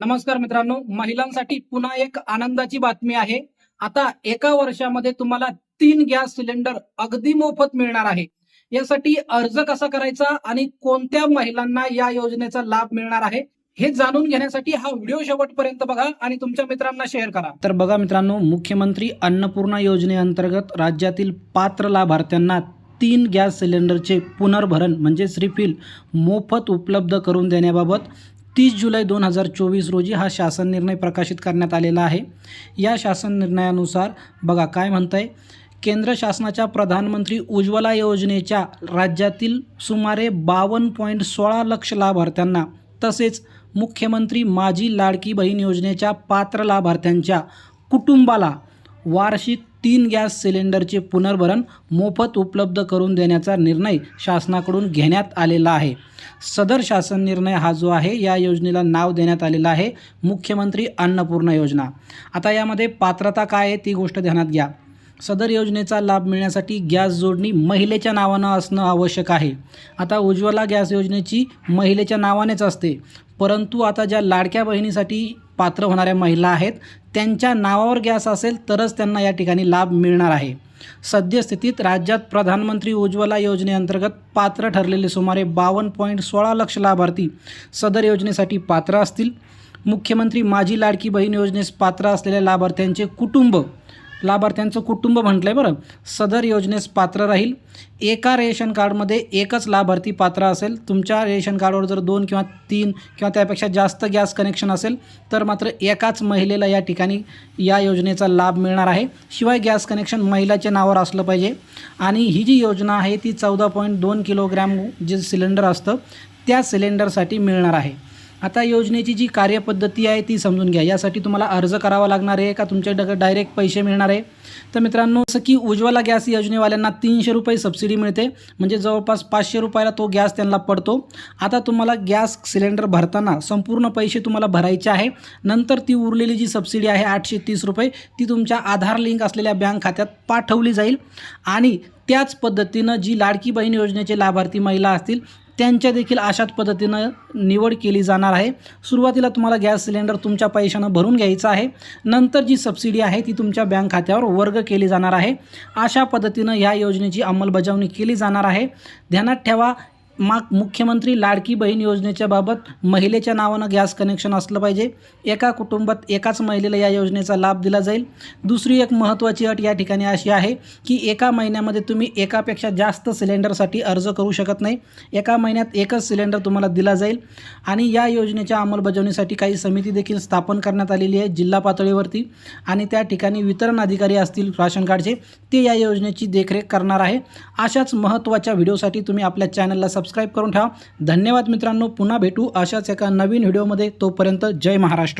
नमस्कार मित्रांनो महिलांसाठी पुन्हा एक आनंदाची बातमी आहे. आता एका वर्षामध्ये तुम्हाला तीन गॅस सिलेंडर अगदी मोफत मिळणार आहे. यासाठी अर्ज कसा करायचा आणि कोणत्या महिलांना या योजनेचा लाभ मिळणार आहे हे जाणून घेण्यासाठी हा व्हिडिओ शेवटपर्यंत बघा आणि तुमच्या मित्रांना शेअर करा. तर बघा मित्रांनो मुख्यमंत्री अन्नपूर्णा योजनेअंतर्गत राज्यातील पात्र लाभार्थ्यांना तीन गॅस सिलेंडरचे पुनर्भरण म्हणजेच रिफिल मोफत उपलब्ध करून देण्याबाबत तीस जुलै दोन हजार चोवीस रोजी हा शासन निर्णय प्रकाशित करण्यात आलेला आहे. या शासन निर्णयानुसार बघा काय म्हणतंय केंद्र शासनाच्या प्रधानमंत्री उज्ज्वला योजनेच्या राज्यातील सुमारे बावन्न पॉईंट सोळा लक्ष लाभार्थ्यांना तसेच मुख्यमंत्री माझी लाडकी बहीण योजनेच्या पात्र लाभार्थ्यांच्या कुटुंबाला वार्षिक तीन गॅस सिलेंडरचे पुनर्भरण मोफत उपलब्ध करून देण्याचा निर्णय शासनाकडून घेण्यात आलेला आहे. सदर शासन निर्णय हा जो आहे या योजनेला नाव देण्यात आलेलं आहे मुख्यमंत्री अन्नपूर्णा योजना. आता यामध्ये पात्रता काय आहे ती गोष्ट ध्यानात घ्या. सदर योजनेचा लाभ मिळण्यासाठी गॅस जोडणी महिलेच्या नावानं असणं आवश्यक आहे. आता उज्ज्वला गॅस योजनेची महिलेच्या नावानेच असते. परंतु आता ज्या लाडक्या बहिणीसाठी पात्र होणाऱ्या महिला आहेत. त्यांच्या नावावर गॅस असेल तरच त्यांना या ठिकाणी लाभ मिळणार आहे. सद्यस्थितीत राज्यात प्रधानमंत्री उज्ज्वला योजनेअंतर्गत पात्र ठरलेले सुमारे बावन्न पॉईंट सोळा लक्ष लाभार्थी सदर योजनेसाठी पात्र असतील. मुख्यमंत्री माझी लाडकी बहीण योजनेस पात्र असलेल्या लाभार्थ्यांचे कुटुंब लाभार्थ्यांचं कुटुंब म्हटलं आहे बरं. सदर योजनेस पात्र राहील. एका रेशन कार्डमध्ये एकच लाभार्थी पात्र असेल. तुमच्या रेशन कार्डवर जर दोन किंवा तीन किंवा त्यापेक्षा जास्त गॅस कनेक्शन असेल तर मात्र एकाच महिलेला या ठिकाणी या योजनेचा लाभ मिळणार आहे. शिवाय गॅस कनेक्शन महिलाच्या नावावर असलं पाहिजे. आणि ही जी योजना आहे ती चौदा पॉईंट दोन किलोग्रॅम जे सिलेंडर असतं त्या सिलेंडरसाठी मिळणार आहे. आता योजनेची जी कार्यपद्धती आहे ती समजून घ्या. यासाठी तुम्हाला अर्ज करावा लागणार आहे का? तुमच्या डायरेक्ट पैसे मिळणार आहे. तर मित्रांनो जसं की उज्ज्वला गॅस योजनेवाल्यांना तीनशे रुपये सबसिडी मिळते. म्हणजे जवळपास पाचशे रुपयाला तो गॅस त्यांना पडतो. आता तुम्हाला गॅस सिलेंडर भरताना संपूर्ण पैसे तुम्हाला भरायचे आहे. नंतर ती उरलेली जी सबसिडी आहे आठशे तीस रुपये ती तुमच्या आधार लिंक असलेल्या बँक खात्यात पाठवली जाईल. आणि त्याच पद्धतीनं जी लाडकी बहीण योजनेचे लाभार्थी महिला असतील त्यांच्या देखील अशाच पद्धतीनं निवड केली जाणार आहे. सुरुवातीला तुम्हाला गॅस सिलेंडर तुमच्या पैशानं भरून घ्यायचं आहे. नंतर जी सबसिडी आहे ती तुमच्या बँक खात्यावर वर्ग केली जाणार आहे. अशा पद्धतीनं ह्या योजनेची अंमलबजावणी केली जाणार आहे. ध्यानात ठेवा माग मुख्यमंत्री लाडकी बहीण योजनेच्या बाबत महिलेच्या नावानं गॅस कनेक्शन असलं पाहिजे. एका कुटुंबात एकाच महिलेला या योजनेचा लाभ दिला जाईल. दुसरी एक महत्त्वाची अट या ठिकाणी अशी आहे की एका महिन्यामध्ये तुम्ही एकापेक्षा जास्त सिलेंडरसाठी अर्ज करू शकत नाही. एका महिन्यात एकच सिलेंडर तुम्हाला दिला जाईल. आणि या योजनेच्या अंमलबजावणीसाठी काही समिती देखील स्थापन करण्यात आलेली आहे जिल्हा पातळीवरती. आणि त्या ठिकाणी वितरण अधिकारी असतील राशन कार्डचे ते या योजनेची देखरेख करणार आहे. अशाच महत्त्वाच्या व्हिडिओसाठी तुम्ही आपल्या चॅनलला सबस्क्राईब करून ठेवा. धन्यवाद मित्रांनो. पुन्हा भेटू अशाच एका नवीन व्हिडिओमध्ये. तोपर्यंत जय महाराष्ट्र.